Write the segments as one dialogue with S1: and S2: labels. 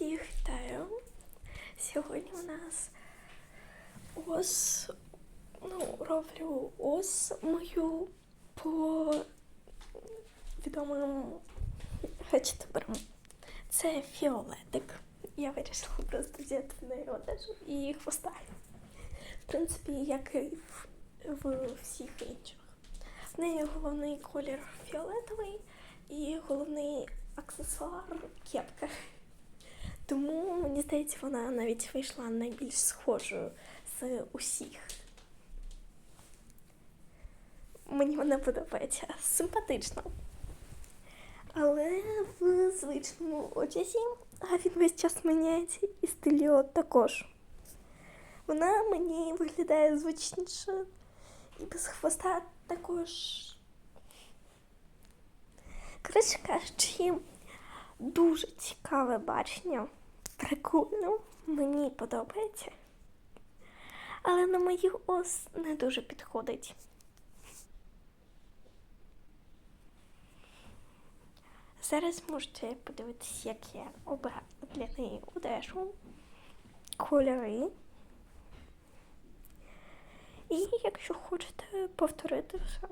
S1: Всіх вітаю. Сьогодні у нас ось, ну, роблю ось мою по відомим хачтаберам. Це фіолетик. Я вирішила просто взяти в неї одежу і хвоста. В принципі, як і в, в всіх інших. В неї головний колір фіолетовий і головний аксесуар кепка. Тому, мені здається, вона навіть вийшла найбільш схожою з усіх. Мені вона подобається симпатично. Але в звичному одязі, він весь час міняється, і стилі також. Вона мені виглядає звичніше і без хвоста також. Коротше кажучи, дуже цікаве бачення. Прикольно, мені подобається. Але на моїх ос не дуже підходить. Зараз можете подивитися, як я обираю для неї одежу, кольори. І якщо хочете повторити все.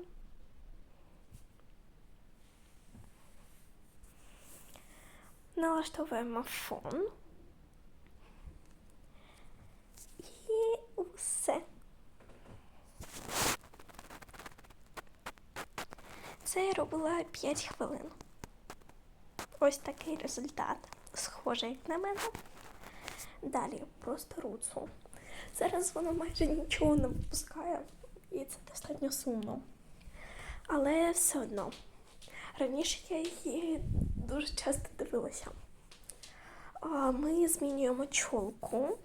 S1: Налаштовуємо фон. І усе. Це я робила 5 хвилин. Ось такий результат. Схожий на мене. Далі просто руцу. Зараз вона майже нічого не випускає, і це достатньо сумно. Але все одно. Раніше я її дуже часто дивилася. Ми змінюємо чолку,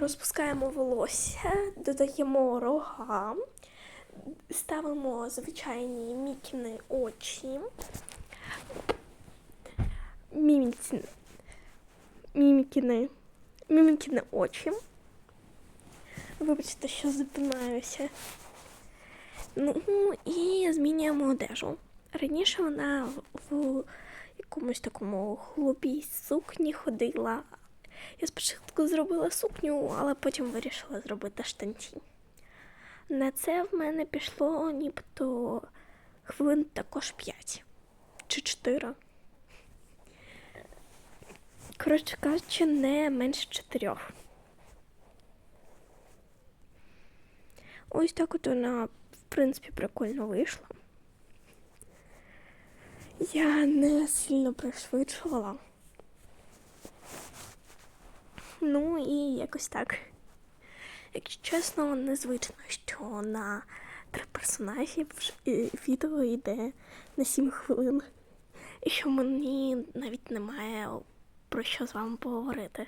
S1: розпускаємо волосся, додаємо рога, ставимо звичайні мікіни очі, мімікіни, мімікіни очі. Вибачте, що зупинаюся. Ну і змінюємо одежу. Раніше вона в, в якомусь такому голубій сукні ходила. Я спочатку зробила сукню, але потім вирішила зробити штанці. На це в мене пішло нібито хвилин також 5 чи 4. Коротше кажучи, не менше 4. Ось так от вона, в принципі, прикольно вийшла. Я не сильно пришвидшувала. Ну і якось так. Якщо чесно, незвично, що на три персонажі відео йде на 7 хвилин. І що мені навіть немає про що з вами поговорити.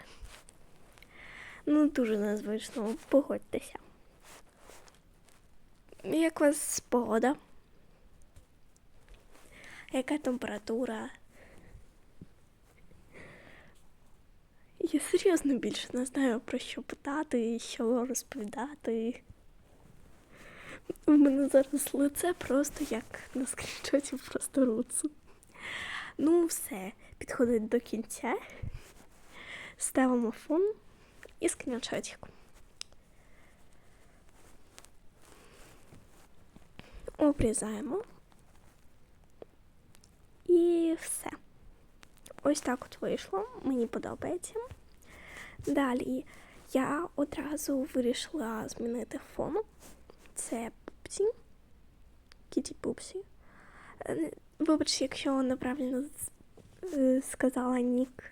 S1: Ну, дуже незвично, погодьтеся. Як у вас погода? Яка температура? Я серйозно більше не знаю про що питати, і що розповідати. У мене зараз лице просто як на скріншоті просто руцу. Ну, все, підходить до кінця. Ставимо фон і скріншотик. Обрізаємо. І все. Ось так от вийшло, мені подобається. Далі я одразу вирішила змінити фон. Це пупсі. Кіті пупсі. Вибачте, якщо неправильно сказала нік.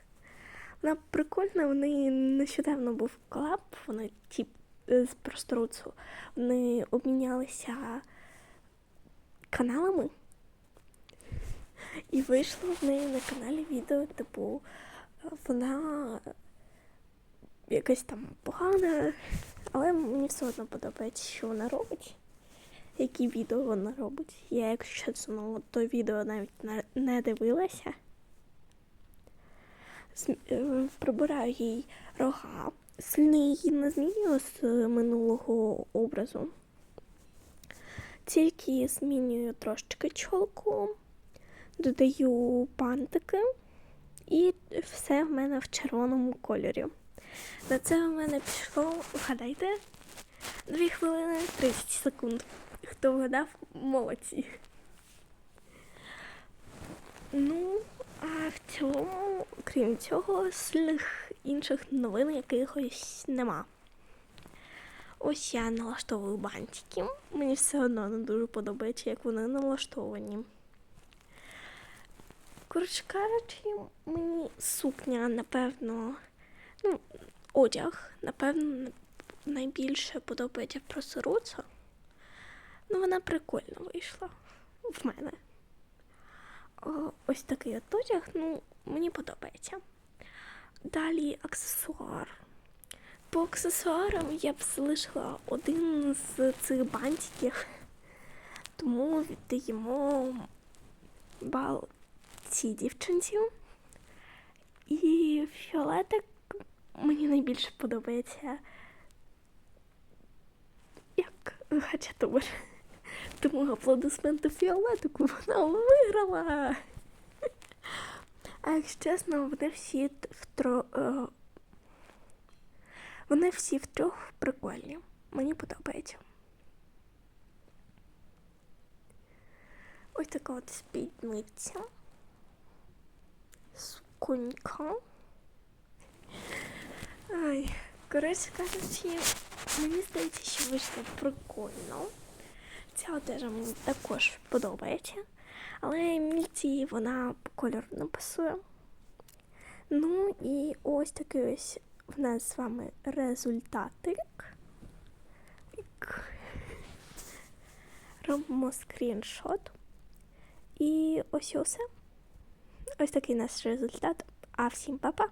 S1: Вона прикольна, вони нещодавно був колаб, вони тип з просторуцу. Вони обмінялися каналами. І вийшло в неї на каналі відео, типу, вона якась там погана, але мені все одно подобається, що вона робить. Які відео вона робить. Я, якщо чесно, то відео навіть не дивилася. Прибираю їй рога. Сильно її не змінюю з минулого образу. Тільки змінюю трошечки чолку, додаю пантики І все в мене в червоному кольорі. На це в мене пішло, вгадайте, 2 хвилини 30 секунд. Хто вгадав, молодці. Ну, а в цілому, крім цього, сильних інших новин якихось нема. Ось я налаштовую бантики. Мені все одно не дуже подобається, як вони налаштовані. Коротше кажучи, мені сукня, напевно, ну, одяг, напевно, найбільше подобається про сируцу. Ну, вона прикольно вийшла в мене. Ось такий от одяг, ну, мені подобається. Далі аксесуар. По аксесуарам я б залишила один з цих бантиків, тому віддаємо бал цій дівчинці. І фіолетик мені найбільше подобається як гачатур. Тому аплодисменти фіолетику вона виграла. А якщо чесно, вони всі втро... е, Вони всі втрьох прикольні. Мені подобається. Ось така от спідниця. Суконька. Ай, коротше кажучи, мені здається, що вийшло прикольно. Ця одежа мені також подобається. Але міці вона по кольору не пасує. Ну і ось такий ось в нас з вами результатик. Робимо скріншот. І ось і все. Ось такий наш результат. А всім па-па!